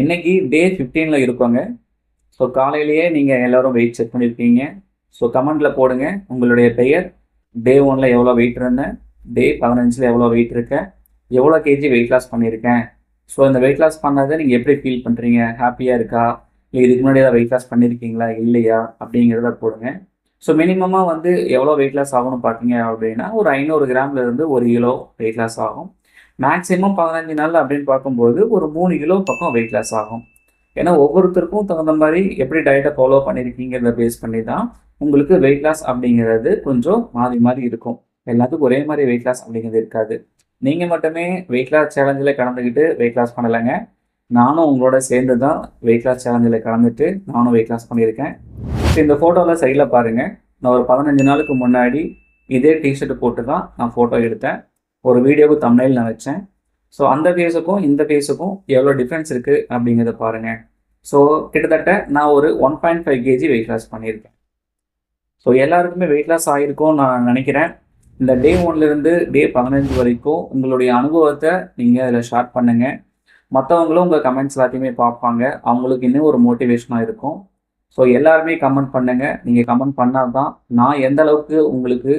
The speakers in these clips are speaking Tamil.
இன்னைக்கு டே ஃபிஃப்டீனில் இருக்கோங்க. ஸோ காலையிலேயே நீங்கள் எல்லோரும் வெயிட் செக் பண்ணியிருக்கீங்க ஸோ கமெண்டில் போடுங்க. உங்களுடைய பெயர் டே ஒனில் எவ்வளோ வெயிட் இருந்தேன் டே பதினஞ்சில் எவ்வளோ வெயிட் இருக்கேன் எவ்வளோ கேஜி வெயிட் லாஸ் பண்ணியிருக்கேன் ஸோ இந்த வெயிட் லாஸ் பண்ணதை நீங்கள் எப்படி ஃபீல் பண்ணுறீங்க ஹாப்பியாக இருக்கா? இல்லை இதுக்கு முன்னாடி ஏதாவது வெயிட் லாஸ் பண்ணியிருக்கீங்களா இல்லையா? அப்படிங்கிறத போடுங்க. ஸோ மினிமமாக வந்து எவ்வளோ வெயிட் லாஸ் ஆகும்னு பார்த்தீங்க அப்படின்னா ஒரு ஐநூறு கிராம்ல இருந்து ஒரு கிலோ வெயிட் லாஸ் ஆகும். மேக்ஸிமம் பதினஞ்சு நாள் அப்படின்னு பார்க்கும்போது ஒரு மூணு கிலோ பக்கம் வெயிட் லாஸ் ஆகும். ஏன்னா ஒவ்வொருத்தருக்கும் தகுந்த மாதிரி எப்படி டயட்டை ஃபாலோ பண்ணியிருக்கீங்கிறத பேஸ் பண்ணி தான் உங்களுக்கு வெயிட் லாஸ் அப்படிங்கிறது கொஞ்சம் மாறி மாறி இருக்கும். எல்லாத்துக்கும் ஒரே மாதிரி வெயிட் லாஸ் அப்படிங்கிறது இருக்காது. நீங்கள் மட்டுமே வெயிட் லாஸ் சேலஞ்சில் கலந்துக்கிட்டு வெயிட் லாஸ் பண்ணலைங்க. நானும் உங்களோட சேர்ந்து தான் வெயிட் லாஸ் சேலஞ்சில் கலந்துட்டு நானும் வெயிட் லாஸ் பண்ணியிருக்கேன். ஸோ இந்த ஃபோட்டோவில் சைடில் பாருங்கள் நான் ஒரு பதினஞ்சு நாளுக்கு முன்னாடி இதே டிஷர்ட் போட்டு தான் நான் ஃபோட்டோ எடுத்தேன். ஒரு வீடியோவுக்கு தமிழில் நான் வச்சேன். ஸோ அந்த ஃபேஸுக்கும் இந்த ஃபேஸுக்கும் எவ்வளோ டிஃப்ரென்ஸ் இருக்குது அப்படிங்கிறத பாருங்கள் ஸோ கிட்டத்தட்ட நான் ஒரு one point five KG weight loss பண்ணியிருக்கேன். ஸோ எல்லாருக்குமே வெயிட் லாஸ் ஆகிருக்கும் நான் நினைக்கிறேன். இந்த டே ஒன்லேருந்து டே பதினஞ்சு வரைக்கும் உங்களுடைய அனுபவத்தை நீங்கள் அதில் ஷேர் பண்ணுங்கள் மற்றவங்களும் உங்கள் கமெண்ட்ஸ் எல்லாத்தையுமே பார்ப்பாங்க. அவங்களுக்கு இன்னும் ஒரு மோட்டிவேஷனாக இருக்கும். ஸோ எல்லாருமே கமெண்ட் பண்ணுங்கள் நீங்கள் கமெண்ட் பண்ணால் தான் நான் எந்த அளவுக்கு உங்களுக்கு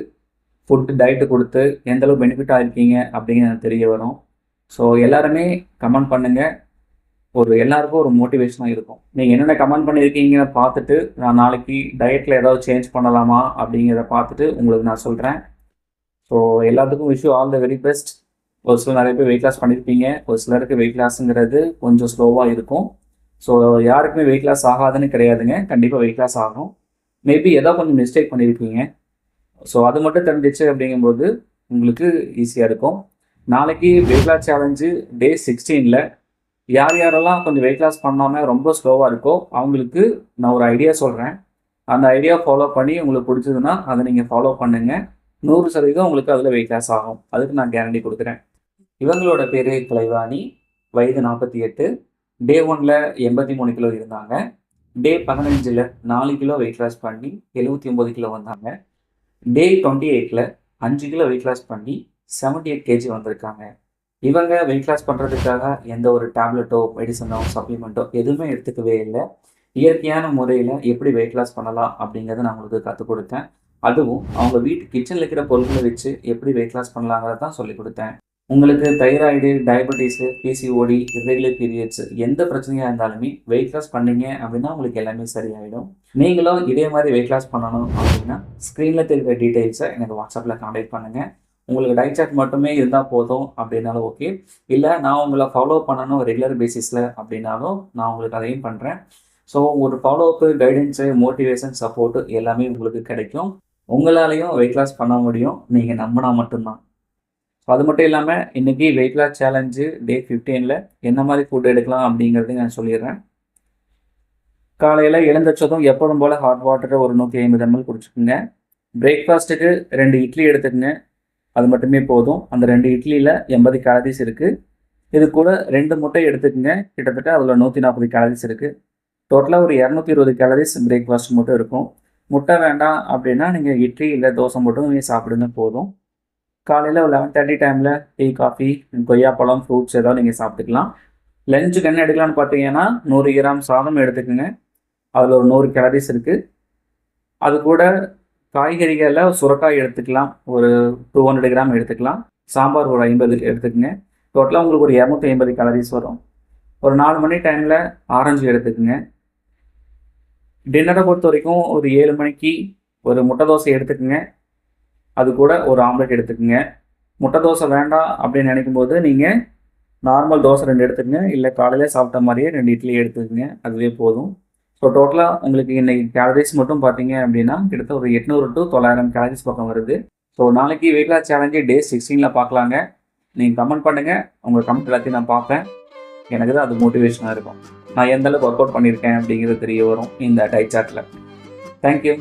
ஃபுட்டு டயட்டு கொடுத்து எந்த அளவுக்கு பெனிஃபிட்டாக இருக்கீங்க அப்படிங்கிறது தெரிய வரும். ஸோ எல்லாருமே கமெண்ட் பண்ணுங்கள் ஒரு எல்லாருக்கும் ஒரு மோட்டிவேஷனாக இருக்கும். நீங்கள் என்னென்ன கமெண்ட் பண்ணியிருக்கீங்கன்னு பார்த்துட்டு நான் நாளைக்கு டயட்டில் ஏதாவது சேஞ்ச் பண்ணலாமா அப்படிங்கிறத பார்த்துட்டு உங்களுக்கு நான் சொல்கிறேன் ஸோ எல்லாத்துக்கும் wish you all the very best ஒரு சிலர் நிறைய பேர் வெயிட் லாஸ் பண்ணியிருப்பீங்க ஒரு சிலருக்கு வெயிட் லாஸுங்கிறது கொஞ்சம் ஸ்லோவாக இருக்கும். ஸோ யாருக்குமே வெயிட் லாஸ் ஆகாதுன்னு கிடையாதுங்க. கண்டிப்பாக வெயிட் லாஸ் ஆகும். மேபி ஏதோ கொஞ்சம் மிஸ்டேக் பண்ணியிருப்பீங்க ஸோ அது மட்டும் தெரிஞ்சிச்சு அப்படிங்கும்போது உங்களுக்கு ஈஸியாக இருக்கும். நாளைக்கு வெயிட் லாஸ் சேலஞ்சு டே சிக்ஸ்டீனில் யார் யாரெல்லாம் கொஞ்சம் வெயிட் லாஸ் பண்ணாமல் ரொம்ப ஸ்லோவாக இருக்கோ அவங்களுக்கு நான் ஒரு ஐடியா சொல்கிறேன் அந்த ஐடியா ஃபாலோ பண்ணி உங்களுக்கு பிடிச்சதுன்னா அதை நீங்கள் ஃபாலோ பண்ணுங்கள் நூறு சதவீதம் உங்களுக்கு அதில் வெயிட் லாஸ் ஆகும். அதுக்கு நான் கேரண்டி கொடுக்குறேன். இவங்களோட பேர் கலைவாணி. வயது நாற்பத்தி எட்டு. டே ஒனில் எண்பத்தி மூணு கிலோ இருந்தாங்க. டே பதினஞ்சில் நாலு கிலோ வெயிட் லாஸ் பண்ணி எழுபத்தி ஒம்பது கிலோ வந்தாங்க. டே டுவெண்ட்டி எயிட்டில் அஞ்சு கிலோ வெயிட் லாஸ் பண்ணி செவன்டி எயிட் கேஜி வந்திருக்காங்க. இவங்க வெயிட் லாஸ் பண்ணுறதுக்காக எந்த ஒரு டேப்லெட்டோ மெடிசனோ சப்ளிமெண்ட்டோ எதுவுமே எடுத்துக்கவே இல்லை. இயற்கையான முறையில் எப்படி வெயிட் லாஸ் பண்ணலாம் அப்படிங்கிறத நான் உங்களுக்கு கற்றுக் கொடுத்தேன். அதுவும் அவங்க வீட்டு கிச்சனில் இருக்கிற பொருட்களை வச்சு எப்படி வெயிட் லாஸ் பண்ணலாங்கிறத தான் சொல்லிக் கொடுத்தேன். உங்களுக்கு thyroid diabetes PCOD irregular periods எந்த பிரச்சனையாக இருந்தாலுமே வெயிட் லாஸ் பண்ணீங்க அப்படின்னா உங்களுக்கு எல்லாமே சரியாயிடும். நீங்களும் இதே மாதிரி வெயிட் லாஸ் பண்ணணும் அப்படின்னா ஸ்க்ரீனில் தெரிகிற டீட்டெயில்ஸை எனக்கு வாட்ஸ்அப்பில் காண்டாக்ட் பண்ணுங்கள் உங்களுக்கு டயட் சார்ட் மட்டுமே இருந்தால் போதும் அப்படின்னாலும் ஓகே இல்லை நான் உங்களை ஃபாலோ பண்ணணும் ரெகுலர் பேசிஸில் அப்படின்னாலும் நான் உங்களுக்கு அதையும் பண்ணுறேன் ஸோ ஒரு ஃபாலோஅப்பு கைடன்ஸு மோட்டிவேஷன் சப்போர்ட்டு எல்லாமே உங்களுக்கு கிடைக்கும். உங்களாலையும் வெயிட் லாஸ் பண்ண முடியும். நீங்கள் நம்பினா மட்டும்தான். ஸோ அது மட்டும் இல்லாமல் இன்றைக்கி வெயிட் லாஸ் சேலஞ்சு டே ஃபிஃப்டீனில் என்ன மாதிரி ஃபுட் எடுக்கலாம் அப்படிங்கிறதையும் நான் சொல்லிடுறேன். காலையில் எழுந்தச்சதும் எப்போதும் போல் ஹாட் வாட்டரை ஒரு நூற்றி ஐம்பது எம்எல் குடிச்சுக்கோங்க. பிரேக்ஃபாஸ்ட்டுக்கு ரெண்டு இட்லி எடுத்துக்கங்க. அது மட்டுமே போதும். அந்த ரெண்டு இட்லியில் எண்பது கேலரிஸ் இருக்குது இது கூட ரெண்டு முட்டை எடுத்துக்கங்க. கிட்டத்தட்ட அதில் நூற்றி நாற்பது கேலரிஸ் இருக்குது டோட்டலாக ஒரு இரநூத்தி இருபது கேலரிஸ் பிரேக்ஃபாஸ்ட் மட்டும் இருக்கும். முட்டை வேண்டாம் அப்படின்னா நீங்கள் இட்லி இல்லை தோசை மட்டும் நீங்கள் சாப்பிடுங்க போதும். காலையில் ஒரு லெவன் தேர்ட்டி டைமில் டீ காஃபி கொய்யாப்பழம் ஃப்ரூட்ஸ் ஏதாவது நீங்கள் சாப்பிட்டுக்கலாம். லஞ்சுக்கு என்ன எடுக்கலாம்னு பார்த்தீங்கன்னா நூறு கிராம் சாதம் எடுத்துக்கோங்க. அதில் ஒரு நூறு கேலரிஸ் இருக்குது அது கூட காய்கறிகளில் சுரக்காய் எடுத்துக்கலாம். ஒரு டூ ஹண்ட்ரட் கிராம் எடுத்துக்கலாம். சாம்பார் ஒரு ஐம்பது எடுத்துக்கோங்க. டோட்டலாக உங்களுக்கு ஒரு இரநூத்தி ஐம்பது கேலரிஸ் வரும். ஒரு நாலு மணி டைமில் ஆரஞ்சு எடுத்துக்கோங்க. டின்னரை பொறுத்த வரைக்கும் ஒரு ஏழு மணிக்கு ஒரு முட்டை தோசை எடுத்துக்கோங்க. அது கூட ஒரு ஆம்லெட் எடுத்துக்கோங்க. முட்டை தோசை வேண்டாம் அப்படின்னு நினைக்கும் போது நீங்கள் நார்மல் தோசை ரெண்டு எடுத்துக்கங்க. இல்லை காலையில் சாப்பிட்ட மாதிரியே ரெண்டு இட்லி எடுத்துக்கோங்க. அதுவே போதும். ஸோ டோட்டலாக உங்களுக்கு இன்றைக்கி கேலரிஸ் மட்டும் பார்த்தீங்க அப்படின்னா கிட்டத்தட்ட ஒரு எட்நூறு டு தொள்ளாயிரம் கேலரிஸ் பக்கம் வருது. ஸோ நாளைக்கு வெயிட் லாஸ் சேலஞ்சு டே சிக்ஸ்டீனில் பார்க்கலாங்க. நீங்கள் கமெண்ட் பண்ணுங்கள் உங்கள் கமெண்ட் எல்லாத்தையும் நான் பார்ப்பேன். எனக்கு தான் அது மோட்டிவேஷனாக இருக்கும். நான் எந்த அளவுக்கு ஒர்க் அவுட் பண்ணியிருக்கேன் அப்படிங்கிறது தெரிய வரும் இந்த டை சார்ட்டில் தேங்க்யூ